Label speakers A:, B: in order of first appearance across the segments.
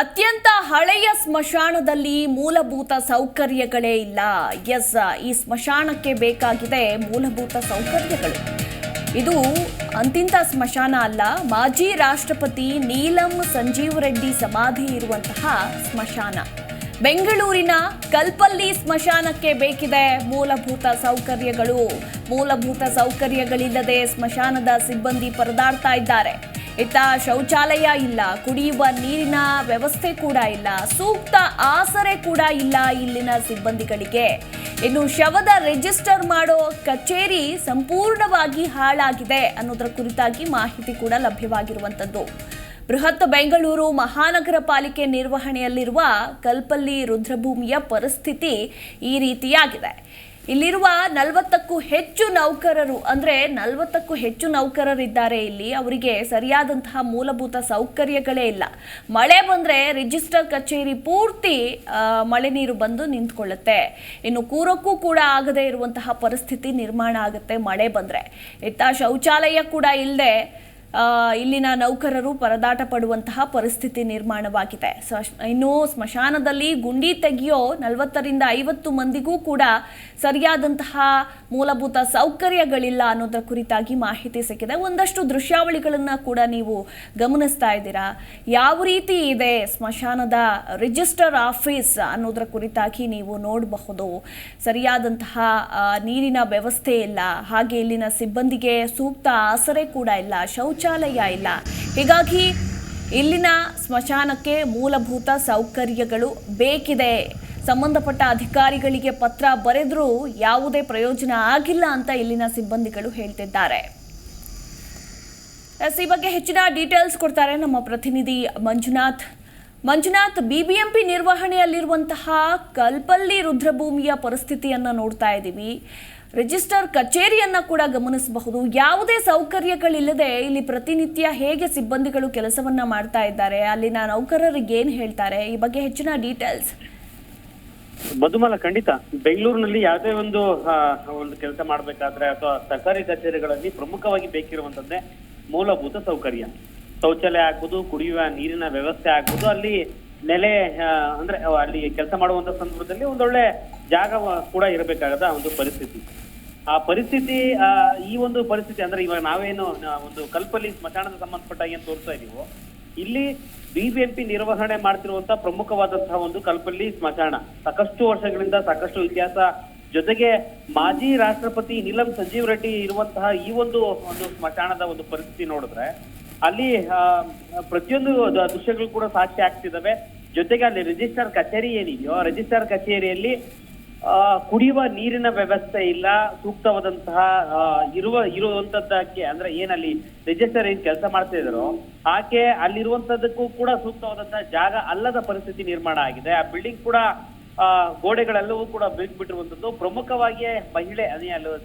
A: ಅತ್ಯಂತ ಹಳೆಯ ಸ್ಮಶಾನದಲ್ಲಿ ಮೂಲಭೂತ ಸೌಕರ್ಯಗಳೇ ಇಲ್ಲ. ಎಸ್, ಈ ಸ್ಮಶಾನಕ್ಕೆ ಬೇಕಾಗಿದೆ ಮೂಲಭೂತ ಸೌಕರ್ಯಗಳು. ಇದು ಅಂತಿಂತ ಸ್ಮಶಾನ ಅಲ್ಲ, ಮಾಜಿ ರಾಷ್ಟ್ರಪತಿ ನೀಲಂ ಸಂಜೀವ್ ರೆಡ್ಡಿ ಸಮಾಧಿ ಇರುವಂತಹ ಸ್ಮಶಾನ. ಬೆಂಗಳೂರಿನ ಕಲ್ಪಲ್ಲಿ ಸ್ಮಶಾನಕ್ಕೆ ಬೇಕಿದೆ ಮೂಲಭೂತ ಸೌಕರ್ಯಗಳು. ಮೂಲಭೂತ ಸೌಕರ್ಯಗಳಿಲ್ಲದೆ ಸ್ಮಶಾನದ ಸಿಬ್ಬಂದಿ ಪರದಾಡ್ತಾ ಇದ್ದಾರೆ. ಇತ್ತ ಶೌಚಾಲಯ ಇಲ್ಲ, ಕುಡಿಯುವ ನೀರಿನ ವ್ಯವಸ್ಥೆ ಕೂಡ ಇಲ್ಲ, ಸೂಕ್ತ ಆಸರೆ ಕೂಡ ಇಲ್ಲ ಇಲ್ಲಿನ ಸಿಬ್ಬಂದಿಗಳಿಗೆ. ಇನ್ನು ಶವದ ರಿಜಿಸ್ಟರ್ ಮಾಡೋ ಕಚೇರಿ ಸಂಪೂರ್ಣವಾಗಿ ಹಾಳಾಗಿದೆ ಅನ್ನೋದರ ಕುರಿತಾಗಿ ಮಾಹಿತಿ ಕೂಡ ಲಭ್ಯವಾಗಿರುವಂಥದ್ದು. ಬೃಹತ್ ಬೆಂಗಳೂರು ಮಹಾನಗರ ಪಾಲಿಕೆ ನಿರ್ವಹಣೆಯಲ್ಲಿರುವ ಕಲ್ಪಲ್ಲಿ ರುದ್ರಭೂಮಿಯ ಪರಿಸ್ಥಿತಿ ಈ ರೀತಿಯಾಗಿದೆ. ಇಲ್ಲಿರುವ ನಲವತ್ತಕ್ಕೂ ಹೆಚ್ಚು ನೌಕರರು, ಅಂದ್ರೆ ನಲವತ್ತಕ್ಕೂ ಹೆಚ್ಚು ನೌಕರರಿದ್ದಾರೆ ಇಲ್ಲಿ. ಅವರಿಗೆ ಸರಿಯಾದಂತಹ ಮೂಲಭೂತ ಸೌಕರ್ಯಗಳೇ ಇಲ್ಲ. ಮಳೆ ಬಂದ್ರೆ ರಿಜಿಸ್ಟರ್ ಕಚೇರಿ ಪೂರ್ತಿ ಮಳೆ ನೀರು ಬಂದು ನಿಂತ್ಕೊಳ್ಳುತ್ತೆ. ಇನ್ನು ಕೂರಕ್ಕೂ ಕೂಡ ಆಗದೇ ಇರುವಂತಹ ಪರಿಸ್ಥಿತಿ ನಿರ್ಮಾಣ ಆಗುತ್ತೆ ಮಳೆ ಬಂದ್ರೆ. ಇತ್ತ ಶೌಚಾಲಯ ಕೂಡ ಇಲ್ಲದೆ ಇಲ್ಲಿನ ನೌಕರರು ಪರದಾಟ ಪಡುವಂತಹ ಪರಿಸ್ಥಿತಿ ನಿರ್ಮಾಣವಾಗಿದೆ. ಇನ್ನು ಸ್ಮಶಾನದಲ್ಲಿ ಗುಂಡಿ ತೆಗೆಯೋ ನಲವತ್ತರಿಂದ ಐವತ್ತು ಮಂದಿಗೂ ಕೂಡ ಸರಿಯಾದಂತಹ ಮೂಲಭೂತ ಸೌಕರ್ಯಗಳಿಲ್ಲ ಅನ್ನೋದರ ಕುರಿತಾಗಿ ಮಾಹಿತಿ ಸಿಕ್ಕಿದೆ. ಒಂದಷ್ಟು ದೃಶ್ಯಾವಳಿಗಳನ್ನು ಕೂಡ ನೀವು ಗಮನಿಸ್ತಾ ಇದ್ದೀರಾ? ಯಾವ ರೀತಿ ಇದೆ ಸ್ಮಶಾನದ ರಿಜಿಸ್ಟರ್ ಆಫೀಸ್ ಅನ್ನೋದರ ಕುರಿತಾಗಿ ನೀವು ನೋಡಬಹುದು. ಸರಿಯಾದಂತಹ ನೀರಿನ ವ್ಯವಸ್ಥೆ ಇಲ್ಲ. ಹಾಗೆ ಇಲ್ಲಿನ ಸಿಬ್ಬಂದಿಗೆ ಸೂಕ್ತ ಆಸರೆ ಕೂಡ ಇಲ್ಲ. ಶೌಚಾಲಯ ಇಲ್ಲ. ಹೀಗಾಗಿ ಇಲ್ಲಿನ ಸ್ಮಶಾನಕ್ಕೆ ಮೂಲಭೂತ ಸೌಕರ್ಯಗಳು ಬೇಕಿದೆ. ಸಂಬಂಧಪಟ್ಟ ಅಧಿಕಾರಿಗಳಿಗೆ ಪತ್ರ ಬರೆದರೂ ಯಾವುದೇ ಪ್ರಯೋಜನ ಆಗಿಲ್ಲ ಅಂತ ಇಲ್ಲಿನ ಸಿಬ್ಬಂದಿಗಳು ಹೇಳ್ತಿದ್ದಾರೆ. ಈ ಬಗ್ಗೆ ಹೆಚ್ಚಿನ ಡೀಟೇಲ್ಸ್ ಕೊಡ್ತಾರೆ ನಮ್ಮ ಪ್ರತಿನಿಧಿ ಮಂಜುನಾಥ್. ಮಂಜುನಾಥ್, ಬಿಬಿಎಂಪಿ ನಿರ್ವಹಣೆಯಲ್ಲಿರುವಂತಹ ಕಲ್ಪಲ್ಲಿ ರುದ್ರಭೂಮಿಯ ಪರಿಸ್ಥಿತಿಯನ್ನು ನೋಡ್ತಾ ಇದ್ದೀವಿ ರಿಜಿಸ್ಟರ್ ಕಚೇರಿಯನ್ನ ಕೂಡ ಗಮನಿಸಬಹುದು. ಯಾವುದೇ ಸೌಕರ್ಯಗಳಿಲ್ಲದೆ ಇಲ್ಲಿ ಪ್ರತಿನಿತ್ಯ ಹೇಗೆ ಸಿಬ್ಬಂದಿಗಳು ಕೆಲಸವನ್ನ ಮಾಡ್ತಾ ಇದ್ದಾರೆ, ಅಲ್ಲಿನ ನೌಕರರಿಗೆ ಏನು ಹೇಳ್ತಾರೆ? ಈ ಬಗ್ಗೆ ಹೆಚ್ಚಿನ ಡೀಟೇಲ್ಸ್
B: ಮಧುಮಲ, ಖಂಡಿತ. ಬೆಂಗಳೂರಿನಲ್ಲಿ ಯಾವುದೇ ಒಂದು ಒಂದು ಕೆಲಸ ಮಾಡಬೇಕಾದ್ರೆ ಅಥವಾ ಸರ್ಕಾರಿ ಕಚೇರಿಗಳಲ್ಲಿ ಪ್ರಮುಖವಾಗಿ ಬೇಕಿರುವಂತದ್ದೇ ಮೂಲಭೂತ ಸೌಕರ್ಯ. ಶೌಚಾಲಯ ಆಗ್ಬೋದು, ಕುಡಿಯುವ ನೀರಿನ ವ್ಯವಸ್ಥೆ ಆಗ್ಬೋದು, ಅಲ್ಲಿ ನೆಲೆ ಅಂದ್ರೆ, ಅಲ್ಲಿ ಕೆಲಸ ಮಾಡುವಂತ ಸಂದರ್ಭದಲ್ಲಿ ಒಂದೊಳ್ಳೆ ಜಾಗ ಕೂಡ ಇರಬೇಕಾದ ಒಂದು ಪರಿಸ್ಥಿತಿ. ಆ ಪರಿಸ್ಥಿತಿ ಈ ಒಂದು ಪರಿಸ್ಥಿತಿ ಅಂದ್ರೆ ಇವಾಗ ನಾವೇನು ಒಂದು ಕಲ್ಪಲ್ಲಿ ಸ್ಮಶಾನದ ಸಂಬಂಧಪಟ್ಟ ಏನ್ ತೋರಿಸ್ತಾ ಇದೀವೋ, ಇಲ್ಲಿ ಬಿಬಿಎಂಪಿ ನಿರ್ವಹಣೆ ಮಾಡ್ತಿರುವಂತ ಪ್ರಮುಖವಾದಂತಹ ಒಂದು ಕಲ್ಪಲ್ಲಿ ಸ್ಮಶಾನ. ಸಾಕಷ್ಟು ವರ್ಷಗಳಿಂದ ಸಾಕಷ್ಟು ಇತಿಹಾಸ. ಜೊತೆಗೆ ಮಾಜಿ ರಾಷ್ಟ್ರಪತಿ ನೀಲಂ ಸಂಜೀವ್ ರೆಡ್ಡಿ ಇರುವಂತಹ ಈ ಒಂದು ಒಂದು ಸ್ಮಶಾನದ ಒಂದು ಪರಿಸ್ಥಿತಿ ನೋಡಿದ್ರೆ, ಅಲ್ಲಿ ಪ್ರತಿಯೊಂದು ದೃಶ್ಯಗಳು ಕೂಡ ಸಾಕ್ಷಿ ಆಗ್ತಿದ್ದಾವೆ. ಜೊತೆಗೆ ಅಲ್ಲಿ ರಿಜಿಸ್ಟರ್ ಕಚೇರಿ ಏನಿದೆಯೋ ರಿಜಿಸ್ಟರ್ ಕಚೇರಿಯಲ್ಲಿ ಕುಡಿಯುವ ನೀರಿನ ವ್ಯವಸ್ಥೆ ಇಲ್ಲ, ಸೂಕ್ತವಾದಂತಹ ಇರುವ, ಇರುವಂತದ್ದಕ್ಕೆ ಅಂದ್ರೆ ಏನಲ್ಲಿ ರಿಜಿಸ್ಟರ್ ಏನ್ ಕೆಲಸ ಮಾಡ್ತಾ ಇದ್ರು ಆಕೆ ಅಲ್ಲಿರುವಂತದ್ದಕ್ಕೂ ಕೂಡ ಸೂಕ್ತವಾದಂತಹ ಜಾಗ ಅಲ್ಲದ ಪರಿಸ್ಥಿತಿ ನಿರ್ಮಾಣ ಆಗಿದೆ. ಆ ಬಿಲ್ಡಿಂಗ್ ಕೂಡ, ಆ ಗೋಡೆಗಳೆಲ್ಲವೂ ಕೂಡ ಬಿಟ್ಟು ಬಿಟ್ಟಿರುವಂತದ್ದು ಪ್ರಮುಖವಾಗಿ ಮಹಿಳೆ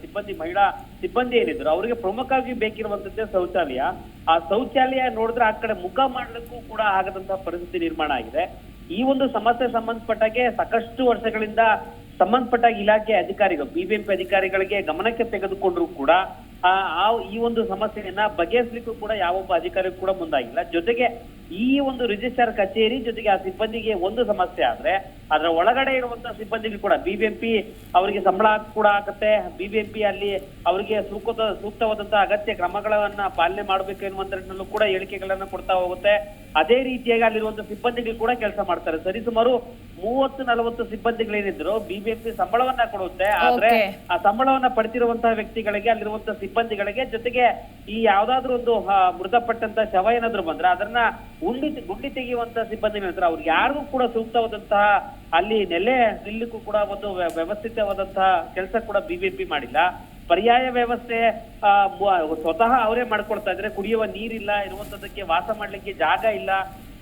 B: ಸಿಬ್ಬಂದಿ, ಮಹಿಳಾ ಸಿಬ್ಬಂದಿ ಏನಿದ್ರು, ಅವರಿಗೆ ಪ್ರಮುಖವಾಗಿ ಬೇಕಿರುವಂತದ್ದೇ ಶೌಚಾಲಯ. ಆ ಶೌಚಾಲಯ ನೋಡಿದ್ರೆ ಆ ಕಡೆ ಮುಖ ಮಾಡಲಿಕ್ಕೂ ಕೂಡ ಆಗದಂತಹ ಪರಿಸ್ಥಿತಿ ನಿರ್ಮಾಣ ಆಗಿದೆ. ಈ ಒಂದು ಸಮಸ್ಯೆ ಸಂಬಂಧಪಟ್ಟಾಗೆ ಸಾಕಷ್ಟು ವರ್ಷಗಳಿಂದ ಸಂಬಂಧಪಟ್ಟ ಇಲಾಖೆ ಅಧಿಕಾರಿಗಳು ಬಿಬಿಎಂಪಿ ಅಧಿಕಾರಿಗಳಿಗೆ ಗಮನಕ್ಕೆ ತೆಗೆದುಕೊಂಡ್ರು ಕೂಡ ಆ ಆ- ಈ ಒಂದು ಸಮಸ್ಯೆಯನ್ನ ಬಗೆಹರಿಸಲಿಕ್ಕೂ ಕೂಡ ಯಾವೊಬ್ಬ ಅಧಿಕಾರಿ ಕೂಡ ಮುಂದಾಗಿಲ್ಲ. ಜೊತೆಗೆ ಈ ಒಂದು ರಿಜಿಸ್ಟರ್ ಕಚೇರಿ ಜೊತೆಗೆ ಆ ಸಿಬ್ಬಂದಿಗೆ ಒಂದು ಸಮಸ್ಯೆ ಆದ್ರೆ ಅದರ ಒಳಗಡೆ ಇರುವಂತಹ ಸಿಬ್ಬಂದಿಗಳು ಕೂಡ ಬಿಬಿಎಂಪಿ ಅವರಿಗೆ ಸಂಬಳ ಕೂಡ ಆಗತ್ತೆ. ಬಿಬಿಎಂಪಿ ಅಲ್ಲಿ ಅವರಿಗೆ ಸೂಕ್ತ ಸೂಕ್ತವಾದಂತಹ ಅಗತ್ಯ ಕ್ರಮಗಳನ್ನ ಪಾಲನೆ ಮಾಡಬೇಕು ಎನ್ನುವಂತರಲ್ಲೂ ಕೂಡ ಹೇಳಿಕೆಗಳನ್ನ ಕೊಡ್ತಾ ಹೋಗುತ್ತೆ. ಅದೇ ರೀತಿಯಾಗಿ ಅಲ್ಲಿರುವಂತಹ ಸಿಬ್ಬಂದಿಗಳು ಕೂಡ ಕೆಲಸ ಮಾಡ್ತಾರೆ. ಸರಿ ಸುಮಾರು ಮೂವತ್ತು ನಲವತ್ತು ಸಿಬ್ಬಂದಿಗಳೇನಿದ್ರು ಬಿಬಿಎಂಪಿ ಸಂಬಳವನ್ನ ಕೊಡುತ್ತೆ. ಆದ್ರೆ ಆ ಸಂಬಳವನ್ನ ಪಡೆದಿರುವಂತಹ ವ್ಯಕ್ತಿಗಳಿಗೆ ಅಲ್ಲಿರುವಂತಹ ಸಿಬ್ಬಂದಿಗಳಿಗೆ ಜೊತೆಗೆ ಈ ಯಾವ್ದಾದ್ರು ಒಂದು ಮೃತಪಟ್ಟಂತ ಶವ ಏನಾದ್ರು ಬಂದ್ರೆ ಅದನ್ನ ಉಂಡಿ ಗುಂಡಿ ತೆಗೆಯುವಂತ ಸಿಬ್ಬಂದಿ ಏನಿದ್ರು ಅವ್ರಿಗೆ ಯಾರಿಗೂ ಕೂಡ ಸೂಕ್ತವಾದಂತಹ ಅಲ್ಲಿ ನೆಲೆ ನಿಲ್ಲಕ್ಕೂ ಕೂಡ ಒಂದು ವ್ಯ- ವ್ಯವಸ್ಥಿತವಾದಂತಹ ಕೆಲಸ ಕೂಡ ಬಿಬಿಎಂಪಿ ಮಾಡಿಲ್ಲ. ಪರ್ಯಾಯ ವ್ಯವಸ್ಥೆ ಸ್ವತಃ ಅವರೇ ಮಾಡ್ಕೊಡ್ತಾ ಇದ್ರೆ ಕುಡಿಯುವ ನೀರಿಲ್ಲ ಇರುವಂತದಕ್ಕೆ ವಾಸ ಮಾಡ್ಲಿಕ್ಕೆ ಜಾಗ ಇಲ್ಲ.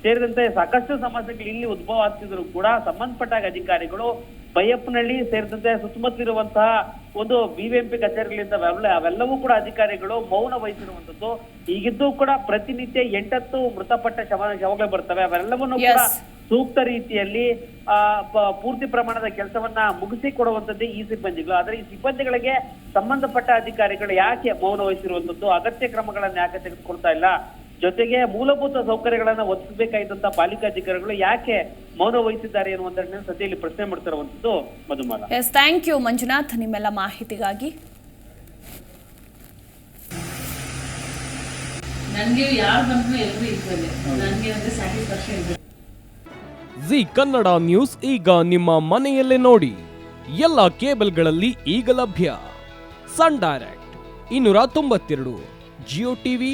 B: ಸೇರಿದಂತೆ ಸಾಕಷ್ಟು ಸಮಸ್ಯೆಗಳು ಇಲ್ಲಿ ಉದ್ಭವ ಆಗ್ತಿದ್ರು ಕೂಡ ಸಂಬಂಧಪಟ್ಟ ಅಧಿಕಾರಿಗಳು ಬೈಯಪ್ಪನಹಳ್ಳಿ ಸೇರಿದಂತೆ ಸುತ್ತಮುತ್ತಲಿರುವಂತಹ ಒಂದು ಬಿಬಿಎಂಪಿ ಕಚೇರಿಗಳಿಂದ ಅವೆಲ್ಲ ಅವೆಲ್ಲವೂ ಕೂಡ ಅಧಿಕಾರಿಗಳು ಮೌನ ವಹಿಸಿರುವಂತದ್ದು ಈಗಿದ್ದು ಕೂಡ ಪ್ರತಿನಿತ್ಯ ಎಂಟತ್ತು ಮೃತಪಟ್ಟ ಶವ ಶವಗಳು ಬರ್ತವೆ. ಅವೆಲ್ಲವನ್ನು ಕೂಡ ಸೂಕ್ತ ರೀತಿಯಲ್ಲಿ ಪೂರ್ತಿ ಪ್ರಮಾಣದ ಕೆಲಸವನ್ನ ಮುಗಿಸಿ ಕೊಡುವಂತದ್ದೇ ಈ ಸಿಬ್ಬಂದಿಗಳು. ಆದ್ರೆ ಈ ಸಿಬ್ಬಂದಿಗಳಿಗೆ ಸಂಬಂಧಪಟ್ಟ ಅಧಿಕಾರಿಗಳು ಯಾಕೆ ಮೌನ ವಹಿಸಿರುವಂತದ್ದು ಅಗತ್ಯ ಕ್ರಮಗಳನ್ನ ಯಾಕೆ ತೆಗೆದುಕೊಳ್ತಾ ಇಲ್ಲ? ಜೊತೆಗೆ ಮೂಲಭೂತ ಸೌಕರ್ಯಗಳನ್ನ ಒದಗಿಸಬೇಕಾದಂತ ಪಾಲಿಕಾ ಅಧಿಕಾರಿಗಳು ಯಾಕೆ ಮೌನ ವಹಿಸಿದ್ದಾರೆ ಅನ್ನುವಂತ ಸದ್ಯದಲ್ಲಿ ಪ್ರಶ್ನೆ ಮಾಡ್ತಿರುವಂತದ್ದು Madhumala.
A: Yes thank you Manjunath ನಿಮ್ಮೆಲ್ಲ ಮಾಹಿತಿಗಾಗಿ.
C: ನನಗೆ ಯಾರು ಬಂದ್ರು ಎಲ್ಲರೂ ಇದ್ರಲ್ಲಿ ನನಗೆ ಅಂದ್ರೆ ಸ್ಯಾಟಿಸ್ಫ್ಯಾಕ್ಷನ್ ಇದೆ
D: ಜಿ ಕನ್ನಡ ನ್ಯೂಸ್ ಈಗ ನಿಮ್ಮ ಮನೆಯಲ್ಲೇ ನೋಡಿ. ಎಲ್ಲ ಕೇಬಲ್ಗಳಲ್ಲಿ ಈಗ ಲಭ್ಯ. ಸನ್ ಡೈರೆಕ್ಟ್ ಇನ್ನೂರ ತೊಂಬತ್ತೆರಡು ಜಿಯೋ ಟಿವಿ